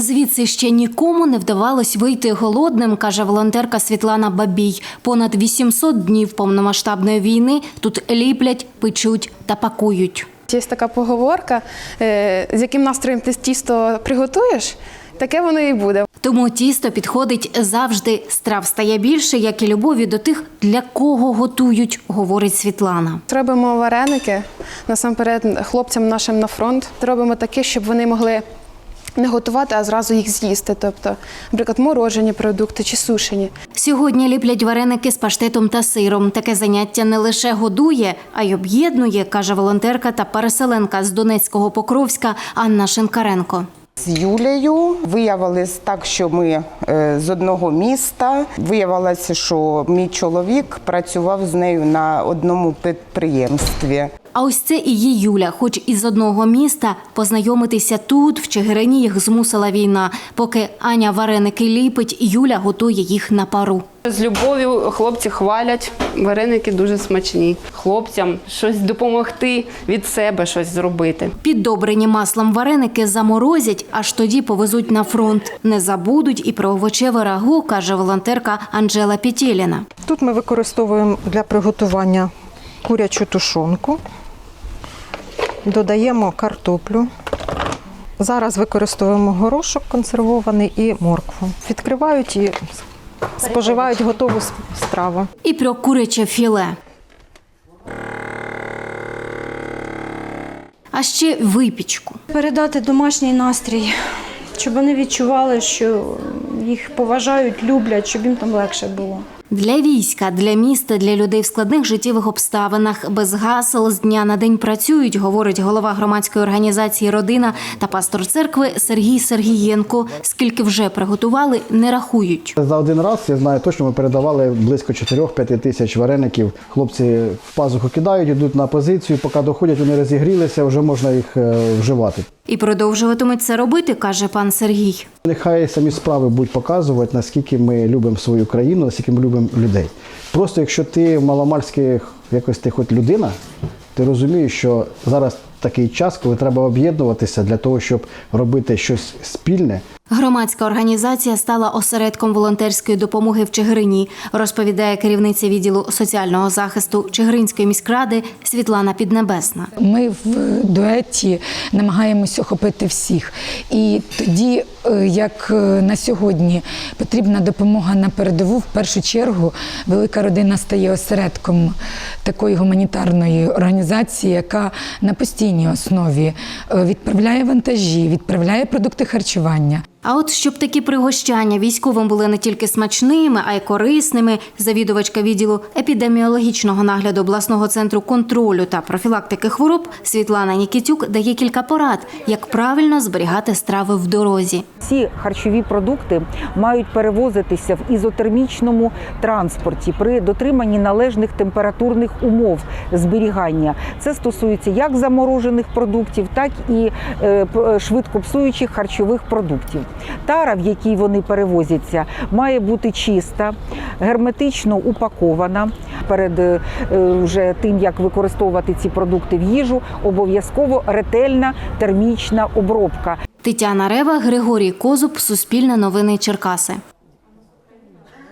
Звідси ще нікому не вдавалось вийти голодним, каже волонтерка Світлана Бабій. Понад 800 днів повномасштабної війни тут ліплять, печуть та пакують. Є така поговорка, е, з яким настроєм ти тісто приготуєш, таке воно і буде. Тому тісто підходить завжди. Страв стає більше, як і любові до тих, для кого готують, говорить Світлана. Робимо вареники насамперед хлопцям нашим на фронт. Робимо таке, щоб вони могли не готувати, а зразу їх з'їсти. Тобто, наприклад, морожені продукти чи сушені. Сьогодні ліплять вареники з паштетом та сиром. Таке заняття не лише годує, а й об'єднує, каже волонтерка та переселенка з Донецького Покровська Анна Шинкаренко. З Юлею виявилось так, що ми е, з одного міста. Виявилося, що мій чоловік працював з нею на одному підприємстві. А ось це і є Юля, хоч із одного міста познайомитися тут, в Чигирині їх змусила війна. Поки Аня вареники ліпить, Юля готує їх на пару. З любов'ю хлопці хвалять, вареники дуже смачні. Хлопцям щось допомогти від себе щось зробити. Піддобрені маслом вареники заморозять, аж тоді повезуть на фронт. Не забудуть і про овочеве рагу, каже волонтерка Анжела Петєліна. Тут ми використовуємо для приготування курячу тушонку, додаємо картоплю. Зараз використовуємо горошок консервований і моркву. Відкривають і споживають готову страву. І про куряче філе. А ще випічку. передати домашній настрій, щоб вони відчували, що їх поважають, люблять, щоб їм там легше було. Для війська, для міста, для людей в складних життєвих обставинах без гасел з дня на день працюють, говорить голова громадської організації Родина та пастор церкви Сергій Сергієнко. Скільки вже приготували, не рахують. За один раз я знаю точно, ми передавали близько 4-5 тисяч вареників. Хлопці в пазуху кидають, йдуть на позицію. Поки доходять, вони розігрілися, вже можна їх е, вживати. І продовжуватимуть це робити, каже пан Сергій. Нехай самі справи будуть показувати, наскільки ми любимо свою країну, наскільки ми любимо людей. Просто якщо ти маломальський якось ти хоч людина, ти розумієш, що зараз такий час, коли треба об'єднуватися для того, щоб робити щось спільне. Громадська організація стала осередком волонтерської допомоги в Чигирині, розповідає керівниця відділу соціального захисту Чигиринської міськради Світлана Піднебесна. Ми в дуеті намагаємось охопити всіх. І тоді, е, як е, на сьогодні потрібна допомога на передову, в першу чергу велика родина стає осередком такої гуманітарної організації, яка на постійній основі е, відправляє вантажі, відправляє продукти харчування. А от щоб такі пригощання військовим були не тільки смачними, а й корисними, завідувачка відділу епідеміологічного нагляду обласного центру контролю та профілактики хвороб Світлана Нікітюк дає кілька порад, як правильно зберігати страви в дорозі. Ці харчові продукти мають перевозитися в ізотермічному транспорті при дотриманні належних температурних умов зберігання. Це стосується як заморожених продуктів, так і е, п- швидко псуючих харчових продуктів. Тара, в якій вони перевозяться, має бути чиста, герметично упакована. Перед е, вже тим, як використовувати ці продукти в їжу, обов'язково ретельна термічна обробка. Тетяна Рева, Григорій Козуб, Суспільне новини Черкаси.